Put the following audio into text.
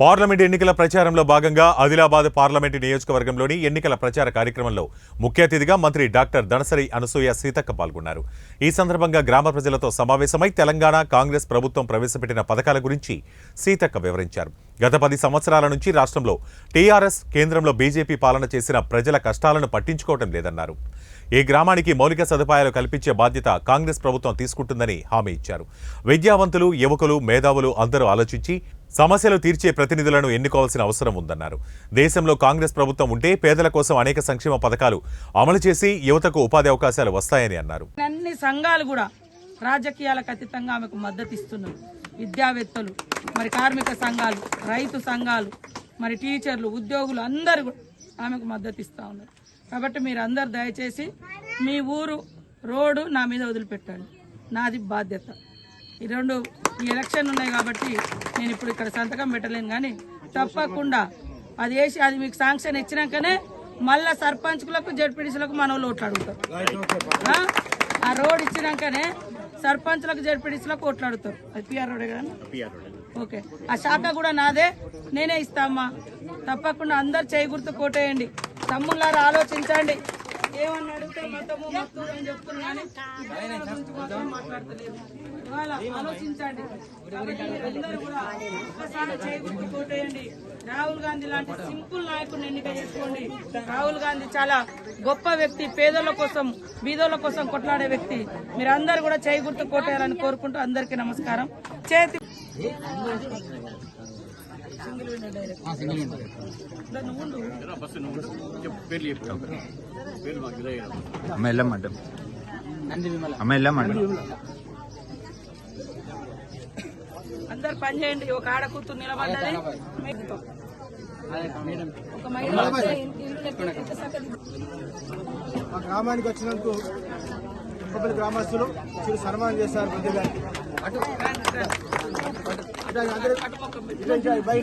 Parliament ఎన్నికల ప్రచారంలో భాగంగా ఆదిలాబాద్ పార్లమెంటు నియోజకవర్గంలోని ఎన్నికల ప్రచార కార్యక్రమంలో ముఖ్య అతిథిగా మంత్రి డాక్టర్ దనసరి అనసూయ సీతక్క పాల్గొన్నారు. ఈ సందర్భంగా గ్రామ ప్రజలతో సమావేశమై తెలంగాణ కాంగ్రెస్ ప్రభుత్వం ప్రవేశపెట్టిన పథకాల గురించి సీతక్క వివరించారు. గత పది సంవత్సరాల నుంచి రాష్ట్రంలో టీఆర్ఎస్ కేంద్రంలో బీజేపీ పాలన చేసిన ప్రజల కష్టాలను పట్టించుకోవటం లేదన్నారు. ఈ గ్రామానికి మౌలిక సదుపాయాలు కల్పించే బాధ్యత కాంగ్రెస్ ప్రభుత్వం తీసుకుంటుందని హామీ ఇచ్చారు. విద్యావంతులు యువకులు మేధావులు అందరూ ఆలోచించి సమస్యలు తీర్చే ప్రతినిధులను ఎన్నుకోవాల్సిన అవసరం ఉందన్నారు. దేశంలో కాంగ్రెస్ ప్రభుత్వం ఉంటే పేదల కోసం అనేక సంక్షేమ పథకాలు అమలు చేసి యువతకు ఉపాధి అవకాశాలు వస్తాయని అన్నారు. అన్ని సంఘాలు కూడా రాజకీయాలకు అతీతంగా ఆమెకు మద్దతు ఇస్తున్నారు. విద్యావేత్తలు మరి కార్మిక సంఘాలు రైతు సంఘాలు మరి టీచర్లు ఉద్యోగులు అందరూ కూడా ఆమెకు మద్దతు ఇస్తూ ఉన్నారు. కాబట్టి మీరు అందరు దయచేసి మీ ఊరు రోడ్డు నా మీద వదిలిపెట్టండి. నాది బాధ్యత. ఈ రెండు ఈ ఎలక్షన్ ఉన్నాయి కాబట్టి నేను ఇప్పుడు ఇక్కడ సంతకం పెట్టలేను కానీ తప్పకుండా అది వేసి అది మీకు శాంక్షన్ ఇచ్చినాకనే మళ్ళా సర్పంచ్లకు జడ్పీడీసీలకు మన వాళ్ళు ఓట్లు అడుగుతారు. ఆ? రోడ్ ఇచ్చినాకనే సర్పంచ్లకు జడ్పీడీసీలకు ఓట్లు అడుగుతారు. అది పిఆర్ రోడే కదా? ఓకే. ఆ శాఖ కూడా నాదే. నేనే ఇస్తామ్మా తప్పకుండా అందరు చేయి గుర్తు కోటేయండి. తమ్ముళ్ళారా ఆలోచించండి. ఏమన్నా అడిగితే మతము మత్తు అని చెప్తున్నాను. మాట్లాడతలేదు ఇవాళ ఆలోచించండి. కూడా ఒక్కసారి చేయి గుర్తు కోటేయండి రాహుల్ గాంధీ లాంటి సింపుల్ నాయకుడిని ఎన్నిక చేసుకోండి. రాహుల్ గాంధీ చాలా గొప్ప వ్యక్తి పేదల కోసం బీదోళ్ళ కోసం కొట్లాడే వ్యక్తి. మీరందరూ కూడా చేయి గుర్తు కోటేయాలని కోరుకుంటూ అందరికీ నమస్కారం. చేతి దాన్ని ఉండు. అమ్మ అమ్మ అందరు పని చేయండి ఒక ఆడ కూతురు నిలబడ్డది ఒక మహిళ మా గ్రామానికి వచ్చినందుకు కుప్పపల్లి గ్రామస్తులు చిరు సన్మానం చేస్తారు బుద్ధి గారికి